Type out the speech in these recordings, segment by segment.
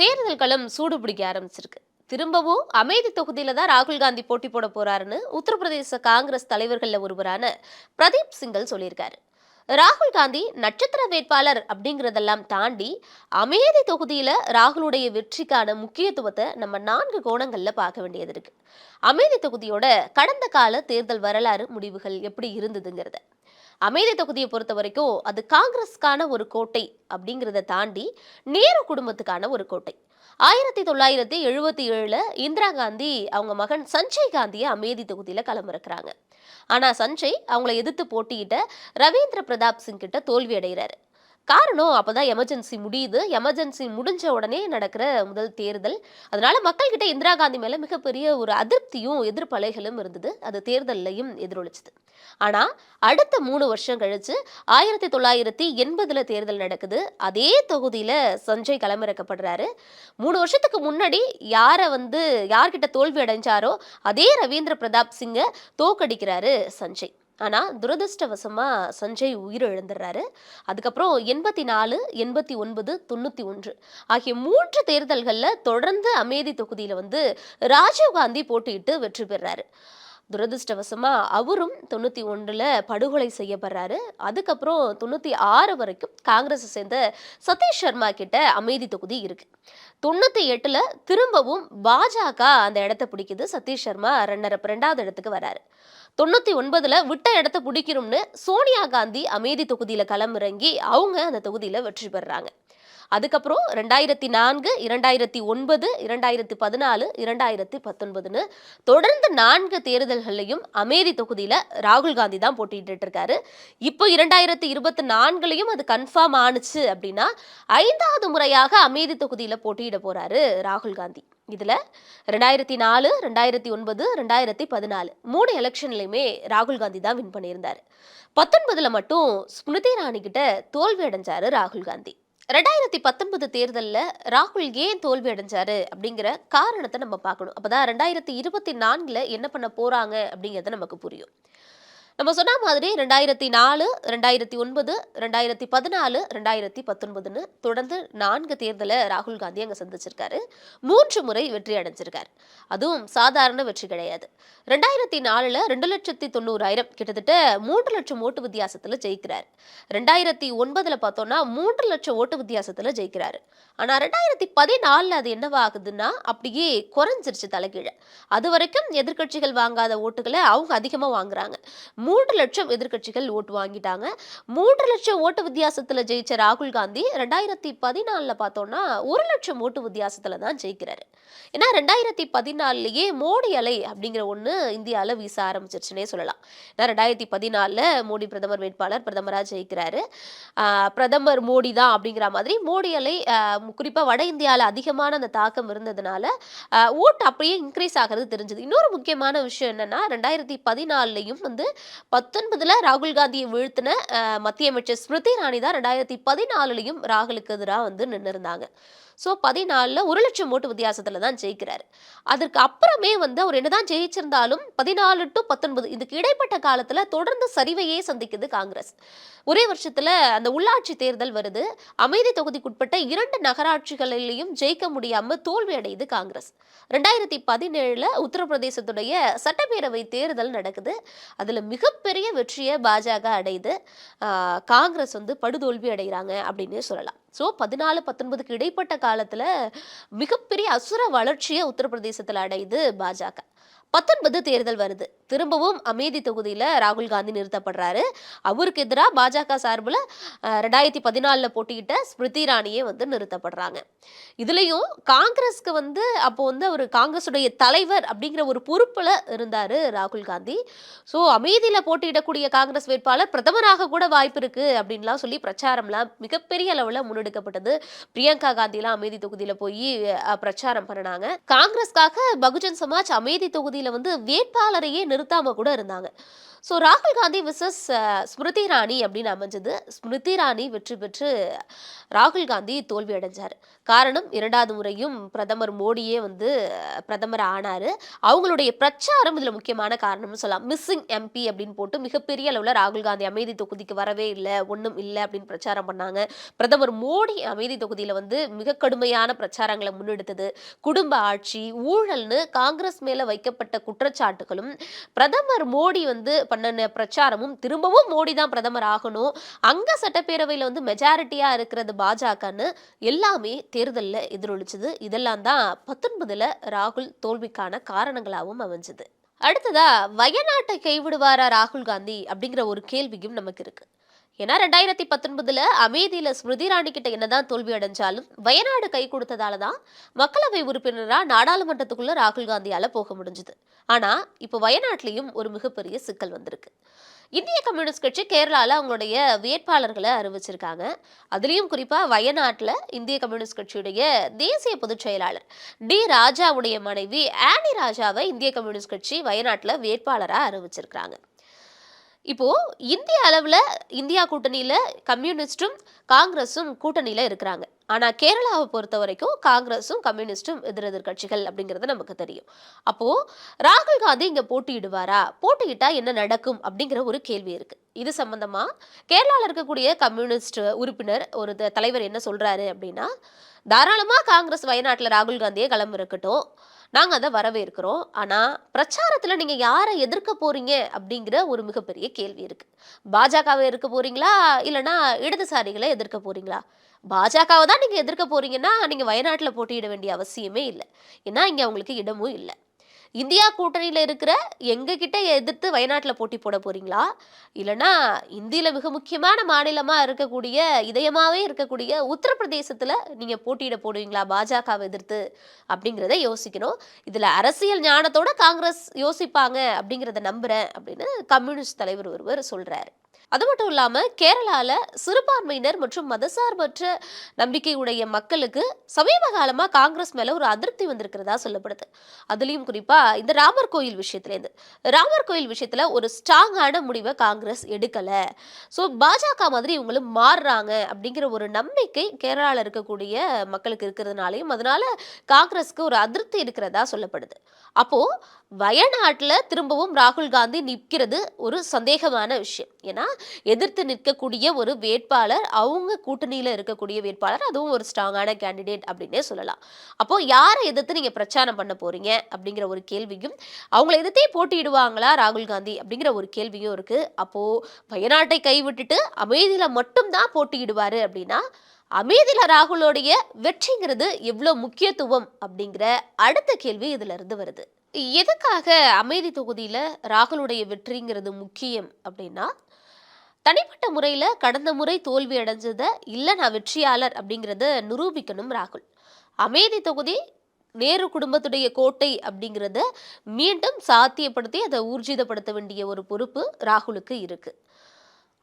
தேர்தல் களம் சூடு பிடிக்க ஆரம்பிச்சிருக்கு. திரும்பவும் அமேதி தொகுதியில தான் ராகுல் காந்தி போட்டி போட போறாருன்னு உத்தரப்பிரதேச காங்கிரஸ் தலைவர்களில் ஒருவரான பிரதீப் சிங்கல் சொல்லியிருக்காரு. ராகுல் காந்தி நட்சத்திர வேட்பாளர் அப்படிங்கிறதெல்லாம் தாண்டி அமேதி தொகுதியில் ராகுலுடைய வெற்றிக்கான முக்கியத்துவத்தை நம்ம நான்கு கோணங்களில் பார்க்க வேண்டியது இருக்கு. அமேதி தொகுதியோட கடந்த கால தேர்தல் வரலாறு முடிவுகள் எப்படி இருந்ததுங்கிறத. அமைதி தொகுதியை பொறுத்த வரைக்கும் அது காங்கிரஸ்க்கான ஒரு கோட்டை அப்படிங்கிறத தாண்டி நேரு குடும்பத்துக்கான ஒரு கோட்டை. ஆயிரத்தி தொள்ளாயிரத்தி எழுபத்தி ஏழில் இந்திரா காந்தி அவங்க மகன் சஞ்சய் காந்தியை அமேதி தொகுதியில் களமிறக்குறாங்க. ஆனால் சஞ்சய் அவங்கள எதிர்த்து போட்டியிட்ட ரவீந்திர பிரதாப் சிங் கிட்ட தோல்வி அடைகிறாரு. காரணம் அப்பதான் எமர்ஜென்சி முடியுது. எமர்ஜென்சி முடிஞ்ச உடனே நடக்கிற முதல் தேர்தல். அதனால மக்கள்கிட்ட இந்திரா காந்தி மேலே மிகப்பெரிய ஒரு அதிருப்தியும் எதிர்ப்பலைகளும் இருந்தது. அது தேர்தல்லையும் எதிரொலிச்சது. ஆனால் அடுத்த மூணு வருஷம் கழிச்சு ஆயிரத்தி தொள்ளாயிரத்தி எண்பதில் தேர்தல் நடக்குது. அதே தொகுதியில் சஞ்சய் களமிறக்கப்படுறாரு. மூணு வருஷத்துக்கு முன்னாடி யாரை வந்து யார்கிட்ட தோல்வி அடைஞ்சாரோ அதே ரவீந்திர பிரதாப் சிங்கை தோக்கடிக்கிறாரு சஞ்சய். ஆனால் துரதிருஷ்டவசமாக சஞ்சய் உயிரிழந்துடுறாரு அதுக்கப்புறம் எண்பத்தி நாலு எண்பத்தி ஒன்பது தொண்ணூற்றி ஒன்று ஆகிய மூன்று தேர்தல்களில் தொடர்ந்து அமேதி தொகுதியில் வந்து ராஜீவ்காந்தி போட்டியிட்டு வெற்றி பெறாரு. துரதிருஷ்டவசமாக அவரும் தொண்ணூற்றி ஒன்றில் படுகொலை செய்யப்படுறாரு. அதுக்கப்புறம் தொண்ணூற்றி ஆறு வரைக்கும் காங்கிரஸை சேர்ந்த சதீஷ் சர்மா கிட்ட அமைதி தொகுதி இருக்குது தொண்ணூற்றி எட்டில் திரும்பவும் பாஜக அந்த இடத்த பிடிக்குது. சதீஷ் சர்மா ரெண்டரை ரெண்டாவது இடத்துக்கு வராரு. தொண்ணூற்றி ஒன்பதில் விட்ட இடத்த பிடிக்கணும்னு சோனியா காந்தி அமைதி தொகுதியில் களமிறங்கி அவங்க அந்த தொகுதியில் வெற்றி பெறுறாங்க. அதுக்கப்புறம் ரெண்டாயிரத்தி நான்கு இரண்டாயிரத்தி ஒன்பது இரண்டாயிரத்தி பதினாலு இரண்டாயிரத்தி பத்தொன்பதுன்னு தொடர்ந்து நான்கு தேர்தல்கள்லையும் அமேதி தொகுதியில் ராகுல் காந்தி தான் போட்டிட்டு இருக்காரு இப்போ இரண்டாயிரத்தி இருபத்தி நான்குலையும் அது கன்ஃபார்ம் ஆணுச்சு அப்படின்னா ஐந்தாவது முறையாக அமேதி தொகுதியில் போட்டியிட போகிறாரு ராகுல் காந்தி. இதில் ரெண்டாயிரத்தி நாலு ரெண்டாயிரத்தி ஒன்பது ரெண்டாயிரத்தி பதினாலு மூணு எலெக்ஷன்லையுமே ராகுல் காந்தி தான் வின் பண்ணியிருந்தார். பத்தொன்பதில் மட்டும் ஸ்மிருதி இராணி கிட்ட தோல்வி அடைஞ்சாரு ராகுல் காந்தி. ரெண்டாயிரத்தி பத்தொன்பது தேர்தலில் ராகுல் ஏன் தோல்வி அடைஞ்சாரு அப்படிங்கிற காரணத்தை நம்ம பார்க்கணும். அப்போதான் ரெண்டாயிரத்தி இருபத்தி நான்குல என்ன பண்ண போறாங்க அப்படிங்கிறத நமக்கு புரியும். நம்ம சொன்ன மாதிரி ரெண்டாயிரத்தி நாலு ரெண்டாயிரத்தி ஒன்பது ரெண்டாயிரத்தி பதினாலு ரெண்டாயிரத்தி பத்தொன்பதுன்னு தொடர்ந்து நான்கு தேர்தலை ராகுல் காந்தி அங்கே சந்திச்சிருக்காரு. மூன்று முறை வெற்றி அடைஞ்சிருக்காரு. அதுவும் சாதாரண வெற்றி கிடையாது. ரெண்டாயிரத்தி நாலுல ரெண்டு லட்சத்தி தொண்ணூறாயிரம் கிட்டத்தட்ட மூன்று லட்சம் ஓட்டு வித்தியாசத்தில் ஜெயிக்கிறார். ரெண்டாயிரத்தி ஒன்பதுல பார்த்தோம்னா மூன்று லட்சம் ஓட்டு வித்தியாசத்தில் ஜெயிக்கிறாரு. ஆனால் ரெண்டாயிரத்தி பதினாலுல அது என்னவாகுதுன்னா அப்படியே குறைஞ்சிருச்சு தலைகீழ. அது வரைக்கும் எதிர்க்கட்சிகள் வாங்காத ஓட்டுகளை அவங்க அதிகமாக வாங்குறாங்க. மூன்று லட்சம் எதிர்க்கட்சிகள் ஓட்டு வாங்கிட்டாங்க. மூன்று லட்சம் ஓட்டு வித்தியாசத்தில் ஜெயிச்ச ராகுல் காந்தி ரெண்டாயிரத்தி பதினாலில் பார்த்தோம்னா ஒரு லட்சம் ஓட்டு வித்தியாசத்தில் தான் ஜெயிக்கிறாரு. ஏன்னா ரெண்டாயிரத்தி பதினாலுலயே மோடி அலை அப்படிங்கிற ஒன்று இந்தியாவில் வீச ஆரம்பிச்சிருச்சுன்னே சொல்லலாம். ஏன்னா ரெண்டாயிரத்தி பதினாலில் மோடி பிரதமர் வேட்பாளர் பிரதமராக ஜெயிக்கிறாரு. பிரதமர் மோடி தான் அப்படிங்கிற மாதிரி மோடி அலை குறிப்பாக வட இந்தியாவில் அதிகமான அந்த தாக்கம் இருந்ததுனால ஓட்டு அப்படியே இன்க்ரீஸ் ஆகிறது தெரிஞ்சது. இன்னொரு முக்கியமான விஷயம் என்னன்னா ரெண்டாயிரத்தி பதினாலுலையும் வந்து பத்தொன்பதுல ராகுல் காந்தியை வீழ்த்தின மத்திய அமைச்சர் ஸ்மிருதி இரானி தான் ரெண்டாயிரத்தி பதினாலுலயும் ராகுலுக்கு எதிராக வந்து நின்று இருந்தாங்க ஸோ பதினாலில் ஒரு லட்சம் ஓட்டு வித்தியாசத்தில் தான் ஜெயிக்கிறார். அதற்கு அப்புறமே வந்து அவர் என்னதான் ஜெயிச்சிருந்தாலும் பதினாலு டு பத்தொன்பது இதுக்கு இடைப்பட்ட காலத்தில் தொடர்ந்து சரிவையே சந்திக்குது காங்கிரஸ். ஒரே வருஷத்தில் அந்த உள்ளாட்சி தேர்தல் வருது. அமைதி தொகுதிக்குட்பட்ட இரண்டு நகராட்சிகளிலையும் ஜெயிக்க முடியாமல் தோல்வி அடையுது காங்கிரஸ். ரெண்டாயிரத்தி பதினேழில் உத்தரப்பிரதேசத்துடைய சட்டப்பேரவை தேர்தல் நடக்குது. அதில் மிகப்பெரிய வெற்றியை பாஜக அடையுது. காங்கிரஸ் வந்து படுதோல்வி அடைகிறாங்க அப்படின்னு சொல்லலாம். ஸோ பதினாலு பத்தொன்பதுக்கு இடைப்பட்ட காலத்தில் மிகப்பெரிய அசுர வளர்ச்சியை உத்தரப்பிரதேசத்தில் அடையுது பாஜக. பத்தொன்பது தேர்தல் வருது. திரும்பவும் அமேதி தொகுதியில் ராகுல் காந்தி நிறுத்தப்படுறாரு. அவருக்கு எதிராக பாஜக சார்பில் ரெண்டாயிரத்தி பதினாலில் போட்டியிட்ட ஸ்மிருதி இராணியே வந்து நிறுத்தப்படுறாங்க. இதுலேயும் காங்கிரஸ்க்கு வந்து அப்போ வந்து அவர் காங்கிரஸுடைய தலைவர் அப்படிங்கிற ஒரு பொறுப்பில் இருந்தார் ராகுல் காந்தி. ஸோ அமேதியில் போட்டியிடக்கூடிய காங்கிரஸ் வேட்பாளர் பிரதமராக கூட வாய்ப்பு இருக்குது அப்படின்லாம் சொல்லி பிரச்சாரம்லாம் மிகப்பெரிய அளவில் முன்னெடுக்கப்பட்டது. பிரியங்கா காந்திலாம் அமேதி தொகுதியில் போய் பிரச்சாரம் பண்ணினாங்க. காங்கிரஸ்க்காக பகுஜன் சமாஜ் அமேதி தொகுதி தொகுதியில் வந்து வேட்பாளரையே நிறுத்தாமல் கூட இருந்தாங்க. ஸோ ராகுல் காந்தி விசஸ் ஸ்மிருதி ராணி அப்படின்னு அமைஞ்சது. ஸ்மிருதி ராணி வெற்றி பெற்று ராகுல் காந்தி தோல்வி அடைஞ்சார். காரணம் இரண்டாவது முறையும் பிரதமர் மோடியே வந்து பிரதமர் ஆனார். அவங்களுடைய பிரச்சாரம் இதில் முக்கியமான காரணம்னு சொல்லலாம். மிஸ்ஸிங் எம்பி அப்படின்னு போட்டு மிகப்பெரிய அளவில் ராகுல் காந்தி அமைதி தொகுதிக்கு வரவே இல்லை ஒன்றும் இல்லை அப்படின்னு பிரச்சாரம் பண்ணாங்க. பிரதமர் மோடி அமைதி தொகுதியில் வந்து மிக கடுமையான பிரச்சாரங்களை முன்னெடுத்தது. குடும்ப ஆட்சி ஊழல்னு காங்கிரஸ் மேலே வைக்கப்பட்ட குற்றச்சாட்டுகளும் பிரதமர் மோடி வந்து பண்ணின பிரச்சாரமும் திரும்பவும் மோடி தான் பிரதமர் ஆகணும். அங்க சட்டப்பேரவையில் வந்து மெஜாரிட்டியா இருக்கிறது பாஜகன்னு எல்லாமே தேர்தலில் எதிரொலிச்சது. இதெல்லாம் தான் பத்தொன்பதுல ராகுல் தோல்விக்கான காரணங்களாகவும் அமைஞ்சது. அடுத்ததா வயநாட்டை கைவிடுவாரா ராகுல் காந்தி அப்படிங்கிற ஒரு கேள்வியும் நமக்கு இருக்கு. ஏன்னா ரெண்டாயிரத்தி பத்தொன்பதுல அமேதியில ஸ்மிருதி ராணி கிட்ட என்னதான் தோல்வி அடைஞ்சாலும் வயநாடு கை கொடுத்ததால தான் மக்களவை உறுப்பினரா நாடாளுமன்றத்துக்குள்ள ராகுல் காந்தியால போக முடிஞ்சது. ஆனா இப்போ வயநாட்டிலையும் ஒரு மிகப்பெரிய சிக்கல் வந்திருக்கு. இந்திய கம்யூனிஸ்ட் கட்சி கேரளாவில் அவங்களுடைய வேட்பாளர்களை அறிவிச்சிருக்காங்க. அதுலேயும் குறிப்பாக வயநாட்டில் இந்திய கம்யூனிஸ்ட் கட்சியுடைய தேசிய பொதுச் செயலாளர் டி ராஜாவுடைய மனைவி ஆனி ராஜாவை இந்திய கம்யூனிஸ்ட் கட்சி வயநாட்டில் வேட்பாளராக அறிவிச்சிருக்காங்க இப்போது இந்திய அளவில் இந்தியா கூட்டணியில் கம்யூனிஸ்ட்டும் காங்கிரஸும் கூட்டணியில் இருக்கிறாங்க. ஆனால் கேரளாவை பொறுத்த வரைக்கும் காங்கிரஸும் கம்யூனிஸ்டும் எதிரெதிர் கட்சிகள் அப்படிங்கிறது நமக்கு தெரியும். அப்போது ராகுல் காந்தி இங்கே போட்டியிடுவாரா? போட்டியிட்டால் என்ன நடக்கும் அப்படிங்கிற ஒரு கேள்வி இருக்குது இது சம்மந்தமாக கேரளாவில் இருக்கக்கூடிய கம்யூனிஸ்ட் உறுப்பினர் ஒரு தலைவர் என்ன சொல்கிறாரு அப்படின்னா தாராளமாக காங்கிரஸ் வயநாட்டில் ராகுல் காந்தியை கிளம்பிருக்கட்டும். இருக்கட்டும் அதை வரவேற்கிறோம். ஆனால் பிரச்சாரத்தில் நீங்கள் யாரை எதிர்க்க போறீங்க அப்படிங்கிற ஒரு மிகப்பெரிய கேள்வி இருக்கு. பாஜகவை எதிர்க்க போறீங்களா? இல்லைனா இடதுசாரிகளை எதிர்க்க போறீங்களா? பாஜகவை தான் நீங்கள் எதிர்க்க போறீங்கன்னா நீங்கள் வயநாட்டில் போட்டியிட வேண்டிய அவசியமே இல்லை. ஏன்னா இங்கே அவங்களுக்கு இடமும் இல்லை. இந்தியா கூட்டணியில் இருக்கிற எங்ககிட்ட எதிர்த்து வயநாட்டில் போட்டி போட போகிறீங்களா இல்லைனா இந்தியில் மிக முக்கியமான மாநிலமாக இருக்கக்கூடிய இதயமாகவே இருக்கக்கூடிய உத்தரப்பிரதேசத்தில் நீங்கள் போட்டியிட போடுவீங்களா? பாஜகவை எதிர்த்து அப்படிங்கிறத யோசிக்கணும். இதில் அரசியல் ஞானத்தோட காங்கிரஸ் யோசிப்பாங்க அப்படிங்கிறத நம்புகிறேன் அப்படின்னு கம்யூனிஸ்ட் தலைவர் ஒருவர் சொல்கிறார் அது மட்டும் இல்லாமல் கேரளாவில் சிறுபான்மையினர் மற்றும் மதசார்பற்ற நம்பிக்கையுடைய மக்களுக்கு சமீப காலமாக காங்கிரஸ் மேலே ஒரு அதிருப்தி வந்திருக்கிறதா சொல்லப்படுது. அதுலேயும் குறிப்பாக இந்த ராமர் கோயில் விஷயத்துலேருந்து ராமர் கோயில் விஷயத்தில் ஒரு ஸ்ட்ராங்கான முடிவை காங்கிரஸ் எடுக்கலை. ஸோ பாஜக மாதிரி இவங்களும் மாறுறாங்க அப்படிங்கிற ஒரு நம்பிக்கை கேரளாவில் இருக்கக்கூடிய மக்களுக்கு இருக்கிறதுனாலையும் அதனால காங்கிரஸ்க்கு ஒரு அதிருப்தி இருக்கிறதா சொல்லப்படுது. அப்போது வயநாட்டில் திரும்பவும் ராகுல் காந்தி நிற்கிறது ஒரு சந்தேகமான விஷயம். ஏன்னா எதிர்த்து நிற்கக்கூடிய ஒரு வேட்பாளர் அவங்க கூட்டணியில் இருக்கக்கூடிய வேட்பாளர் அதுவும் ஒரு ஸ்ட்ராங்கான கேண்டிடேட் அப்படின்னே சொல்லலாம். அப்போது யாரை எதிர்த்து நீங்கள் பிரச்சாரம் பண்ண போகிறீங்க அப்படிங்கிற ஒரு கேள்வியும் அவங்கள எதிர்த்தே போட்டியிடுவாங்களா ராகுல் காந்தி அப்படிங்கிற ஒரு கேள்வியும் இருக்கு. அப்போ வயநாட்டை கைவிட்டுட்டு அமைதியில மட்டும்தான் போட்டியிடுவாரு அப்படின்னா அமைதியில ராகுலோடைய வெற்றிங்கிறது எவ்வளோ முக்கியத்துவம் அப்படிங்கிற அடுத்த கேள்வி இதுல இருந்து வருது. எதுக்காக அமைதி தொகுதியில ராகுலுடைய வெற்றிங்கிறது முக்கியம் அப்படின்னா தனிப்பட்ட முறையில கடந்த முறை தோல்வி அடைஞ்சதை இல்லை நான் வெற்றியாளர் அப்படிங்கிறத நிரூபிக்கணும் ராகுல். அமைதி தொகுதி நேரு குடும்பத்துடைய கோட்டை அப்படிங்கிறத மீண்டும் சாத்தியப்படுத்தி அதை ஊர்ஜிதப்படுத்த வேண்டிய ஒரு பொறுப்பு ராகுலுக்கு இருக்கு.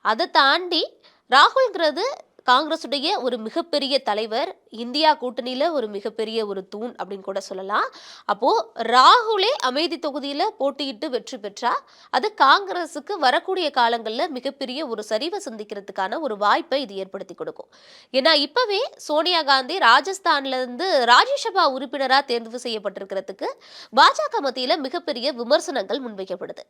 அதை தாண்டி ராகுல்ங்கிறது காங்கிரஸுடைய ஒரு மிகப்பெரிய தலைவர் இந்தியா கூட்டணியில ஒரு மிகப்பெரிய ஒரு தூண் அப்படின்னு கூட சொல்லலாம். அப்போ ராகுலே அமைதி தொகுதியில் போட்டியிட்டு வெற்றி பெற்றா அது காங்கிரஸுக்கு வரக்கூடிய காலங்களில் மிகப்பெரிய ஒரு சரிவை சந்திக்கிறதுக்கான ஒரு வாய்ப்பை இது ஏற்படுத்தி கொடுக்கும். ஏன்னா இப்பவே சோனியா காந்தி ராஜஸ்தான்ல இருந்து ராஜ்யசபா உறுப்பினராக தேர்வு செய்யப்பட்டிருக்கிறதுக்கு பாஜக மத்தியில் மிகப்பெரிய விமர்சனங்கள் முன்வைக்கப்படுது.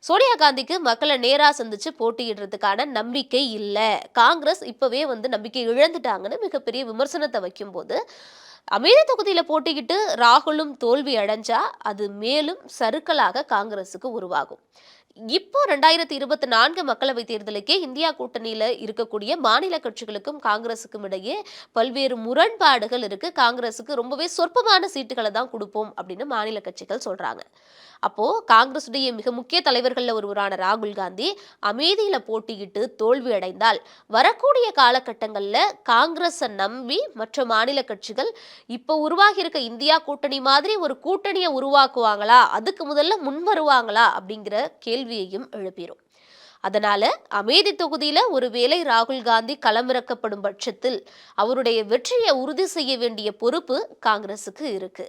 சோனியா காந்திக்கு மக்களை நேராக சந்தித்து போட்டியிடுறதுக்கான நம்பிக்கை இல்லை. காங்கிரஸ் இப்போவே வந்து நம்பிக்கை இழந்துட்டாங்கன்னு மிகப்பெரிய விமர்சனத்தை வைக்கும்போது அமைதி தொகுதியில் போட்டிக்கிட்டு ராகுலும் தோல்வி அடைஞ்சா அது மேலும் சருக்களாக காங்கிரஸுக்கு உருவாகும். இப்போ ரெண்டாயிரத்தி இருபத்தி நான்கு மக்களவை தேர்தலுக்கே இந்தியா கூட்டணியில் இருக்கக்கூடிய மாநில கட்சிகளுக்கும் காங்கிரஸுக்கும் இடையே பல்வேறு முரண்பாடுகள் இருக்கு. காங்கிரஸுக்கு ரொம்பவே சொற்பமான சீட்டுகளை தான் கொடுப்போம் அப்படின்னு மாநில கட்சிகள் சொல்றாங்க. அப்போ காங்கிரஸுடைய மிக முக்கிய தலைவர்களில் ஒருவரான ராகுல் காந்தி அமைதியில போட்டியிட்டு தோல்வி அடைந்தால் வரக்கூடிய காலகட்டங்களில் காங்கிரஸை நம்பி மற்ற மாநில கட்சிகள் இப்போ உருவாகி இருக்க இந்தியா கூட்டணி மாதிரி ஒரு கூட்டணியை உருவாக்குவாங்களா? அதுக்கு முதல்ல முன் வருவாங்களா? அப்படிங்கிற கேள்வி கேள்வியையும் எழுப்பிடும் அதனால அமேதி தொகுதியில ஒருவேளை ராகுல் காந்தி களமிறக்கப்படும் பட்சத்தில் அவருடைய வெற்றியை உறுதி செய்ய வேண்டிய பொறுப்பு காங்கிரசுக்கு இருக்கு.